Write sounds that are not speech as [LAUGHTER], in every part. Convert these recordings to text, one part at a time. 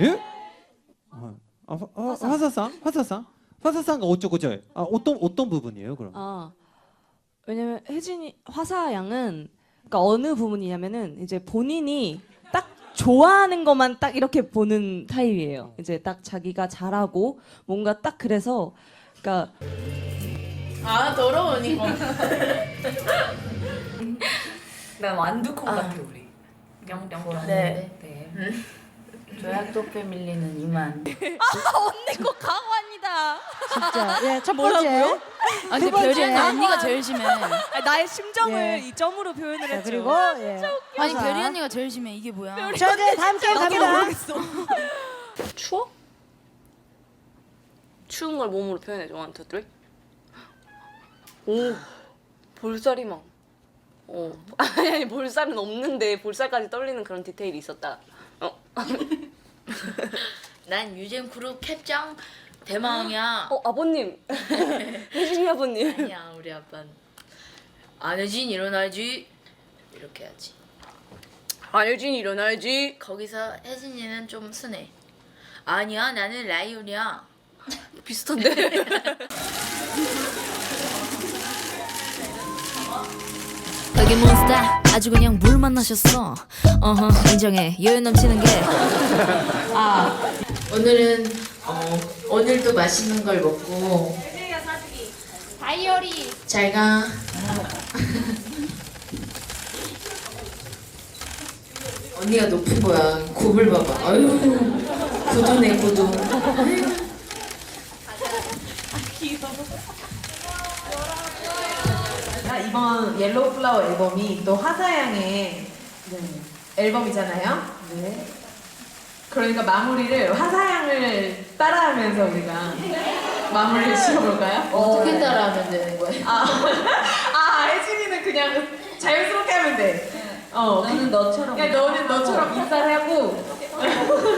둘, 셋. 예? 아, 아, 화- 아, 화사상? 화사상? 화사상가 어쩌고저? 아, 어떤 어떤 부분이에요, 그럼? 아 왜냐면 혜진이 화사 양은 그러니까 어느 부분이냐면은 이제 본인이 딱 좋아하는 것만 딱 이렇게 보는 타입이에요. 이제 딱 자기가 잘하고 뭔가 딱 그래서 그러니까 아 더러운 이거. [LAUGHS] 난 완두콩 같아 우리. 뿅뿅. 네. 네. 조약도 패밀리는 이만. [LAUGHS] 언니 꼭 강화입니다. 진짜. 예, 첫 번째. 아 근데 두 번째. 별이는 언니가 제일 심해. 나의 심정을 예. 이 점으로 표현을 자, 했죠. 그리고 예. 아니 화사. 별이 언니가 제일 심해. 이게 뭐야? 자, 이제 다음 게임 갑니다. [LAUGHS] 추워? 추운 걸 몸으로 표현해 줘. 원, 투, 쓰리. 오, 볼살이 막. 어. [LAUGHS] 아니, 아니, 볼살은 없는데 볼살까지 떨리는 그런 디테일이 있었다. 어. [LAUGHS] 난 유잼 그룹 캡장 대망이야. 어, 아버님. [LAUGHS] 혜진이 아버님. 아니야 우리 아빠는 안혜진 일어나지 이렇게 해야지. 안효진 일어나야지. 거기서 혜진이는 좀 순해. 아니야 나는 라이온이야. 비슷한데? [LAUGHS] 여기 몬스터 아주 그냥 물 만나셨어. 어허 인정해 여유 넘치는 게. 아 오늘은 어 오늘도 맛있는 걸 먹고. 다이어리. 잘 가. [LAUGHS] 언니가 높은 거야. 굽을 봐봐. 아유 구두네 구두. 이번 옐로우 플라워 앨범이 또 화사양의 앨범이잖아요. 네. 그러니까 마무리를 화사양을 따라하면서 우리가 마무리를 지어볼까요? 어떻게 따라하면 되는 거야? 아, 아 혜진이는 그냥 자연스럽게 하면 돼. 어. 너는 너처럼. 그러니까 너는 너처럼 인사를 하고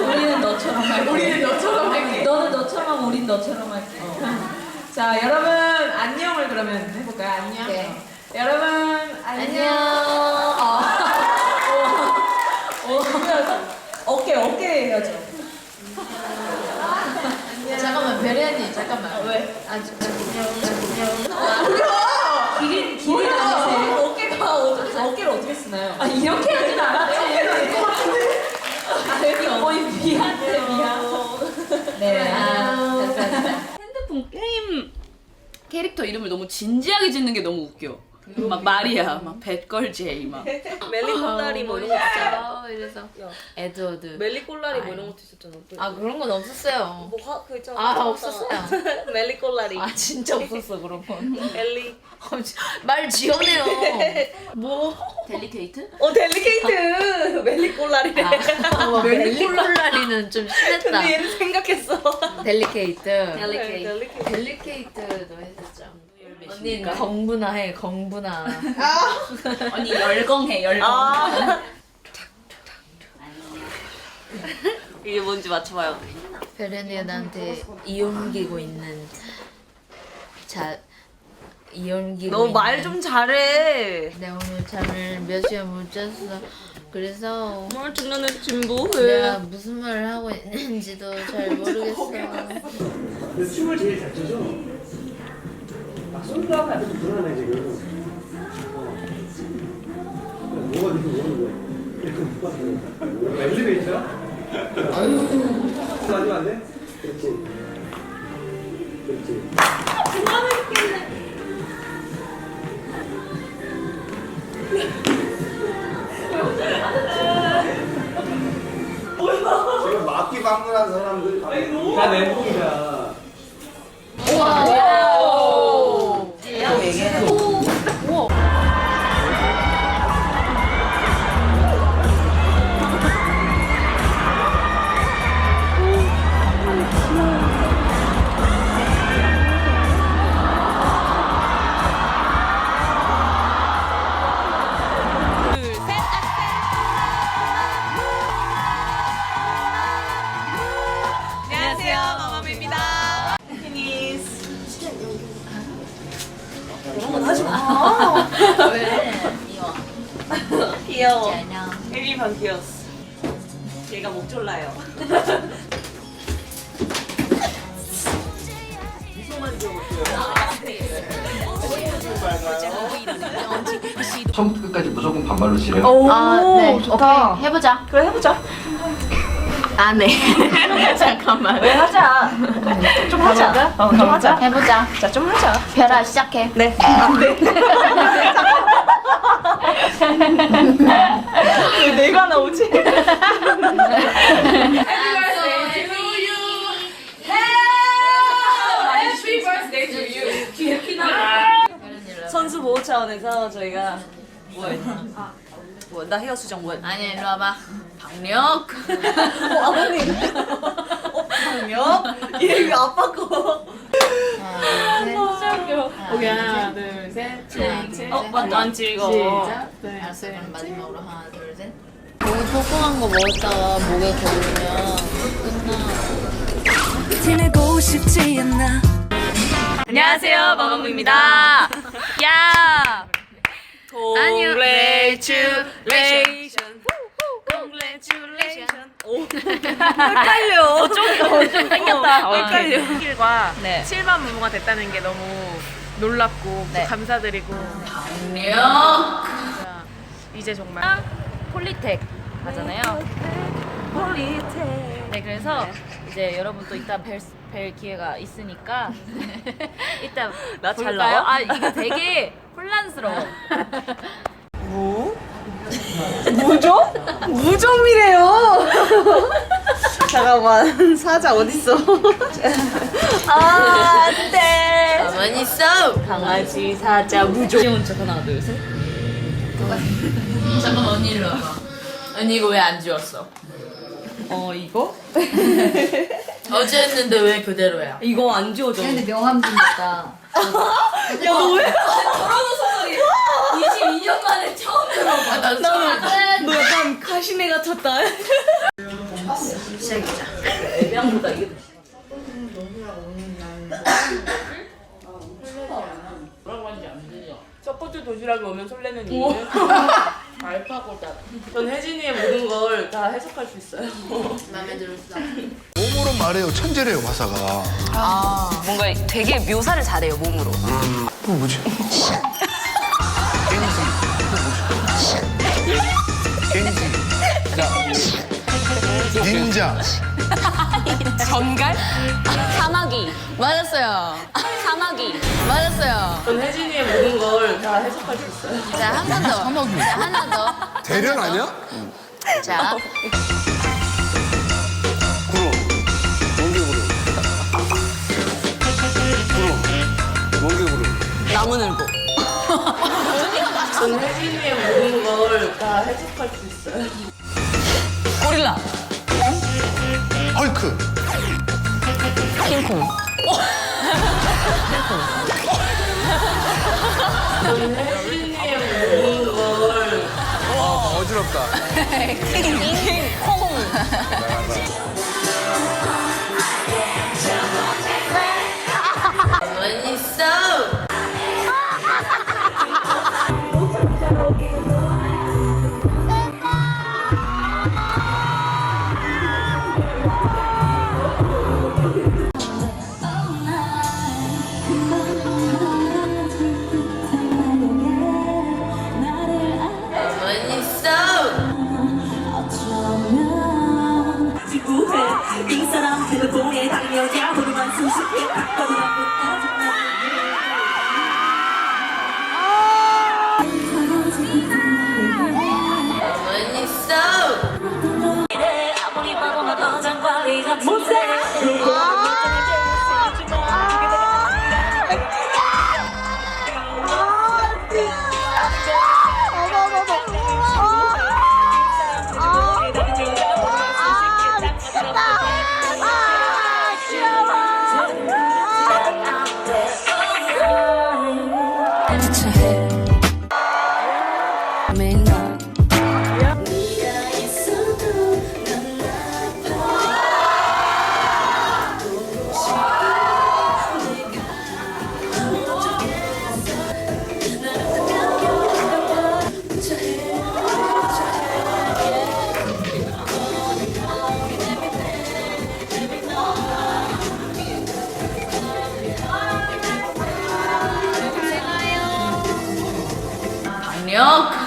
우리는 너처럼 할게. 우리는 너처럼 할게. 너는 너처럼 하고 우린 너처럼 할게. 자, 여러분 안녕을 그러면 해볼까요? 안녕. 어. 여러분 안녕. 안녕. 어, 어깨 어깨 해야죠. 잠깐만 별이 언니 잠깐만. 왜? 아주 뭐야? 기린 기린? 아니세요? 어깨가 어떻게 어깨를 어떻게 쓰나요? 아 이렇게 하진 않았지. 아, 거의 미한데 미한. 네. 아, 됐다 됐다. 핸드폰 게임 캐릭터 이름을 너무 진지하게 짓는 게 너무 웃겨. 막 마리아, 막 백걸제이 막. 멜리 꼴라리 뭐 이런 거 있잖아. 아, 이래서 에드워드. 멜리 꼴라리 뭐 이런 것도 있었잖아. 아 그런 건 없었어요. 뭐, 그 있잖아. 아, 없었어요. [LAUGHS] 멜리 꼴라리. 아 진짜 없었어 그런 건. 엘리. [LAUGHS] 말 지어내요. [LAUGHS] 뭐? 델리케이트? 어, 델리케이트. 멜리 꼴라리래. 아, 멜리콜라리는 좀 심했다. 근데 얘는 생각했어. 델리케이트. 델리케이트. 델리케이트. 델리케이트도 했었죠. 언니는 건부나 해, 건부나. [LAUGHS] 언니 열공해, 열공. 아. [LAUGHS] 이게 뭔지 맞춰봐요. 베레니가 나한테 이용기고 있는 자 이용기고 너 말 좀 잘해. 내가 오늘 잠을 몇 시간 못 잤어. 그래서 말 장난을 지금 내가 뭐해? 무슨 말을 하고 있는지도 잘 모르겠어. 춤을 제일 잘 추죠? 약간 좀 불안해 지금. 어. 뭐가 지금 뭐는 거야? 엘리베이터? 아유. 하지 안 돼? 그렇지. 그렇지. 지금 막기 방문한 사람들 다 멘붕이야. 안녕 왜? 이거 귀여워. 안녕. 1일 반 귀여웠어. 얘가 목 졸라요. 처음부터 끝까지 무조건 반말로 치래요? 아, 네. 좋다. 오케이. 해보자. 그래 해보자. 안 해. [LAUGHS] 잠깐만. 왜 하자. 좀 하자. 어, 좀 하자. 해보자. 자, 좀 하자. 별아, 시작해. 네. 아, 네. [LAUGHS] 왜 내가 나오지? 선수 보호 차원에서 저희가 뭐? 아, 뭐, 나 헤어 수정 뭐? 아니, 일로 와봐. 박력. 어, 아버님. 어, 방역? 얘 아빠 거. 진짜 웃겨. 오케이, 하나, 둘, 셋. 어, 맞다. 안 찍어. 알았어, 그럼 마지막으로 하나, 둘, 셋. 목이 뽀뽀한 거 먹었다가 목에 걸리면 끝나. 지내고 싶지 않나 안녕하세요, 마마무입니다. 야! Congratulations. 헷갈려. 좀 땡겼다. 어, 헷갈려. 길과 네. 7만 무모가 됐다는 게 너무 놀랍고 네. 감사드리고 박력. 이제 정말 폴리텍 하잖아요. 폴리테. 네, 그래서 이제 여러분 또 이따 뵐, 뵐 기회가 있으니까 [LAUGHS] 이따 나잘 볼까요? 나와? 아 이게 되게 혼란스러워. 무? 무좀? 무좀이래요. 잠깐만 [LAUGHS] 사자 어딨어? [LAUGHS] 아 안돼. 가만히 있어. 강아지 사자 무좀. 귀여운 척 하나 둘 셋. 잠깐만, 언니 일로 와봐. 언니 이거 왜 안 지웠어? 어 이거? [LAUGHS] 어제 했는데 왜 그대로야? 이거 안 지워져. 명함 좀 줬다. 야너 왜? 22년 만에 처음 들어봐. 나 처음 너 약간 가시네 같았다. 시작이자. 애매한보다 이게. 첫 번째 도시락이 오면 설레는 이유는 [LAUGHS] 전 혜진이의 모든 걸 다 해석할 수 있어요. 마음에 들었어. 몸으로 말해요. 천재래요, 화사가. 뭔가 되게 묘사를 잘해요 몸으로. 그거 뭐지? 닌자. [LAUGHS] 전갈? 사마귀. 맞았어요. 사마귀. 맞았어요. 전 혜진이의 모든 걸 다 해석할 수 있어요. 자, 한 번 더. 하나 더. 대련 아니야? 자, 구름. 원개 구름. 구름. 원개 구름. 나무늘보. 전 혜진이의 모든 걸 다 해석할 수 있어요. 고릴라. 헐크. 킹콩. 걸 어지럽다. 가만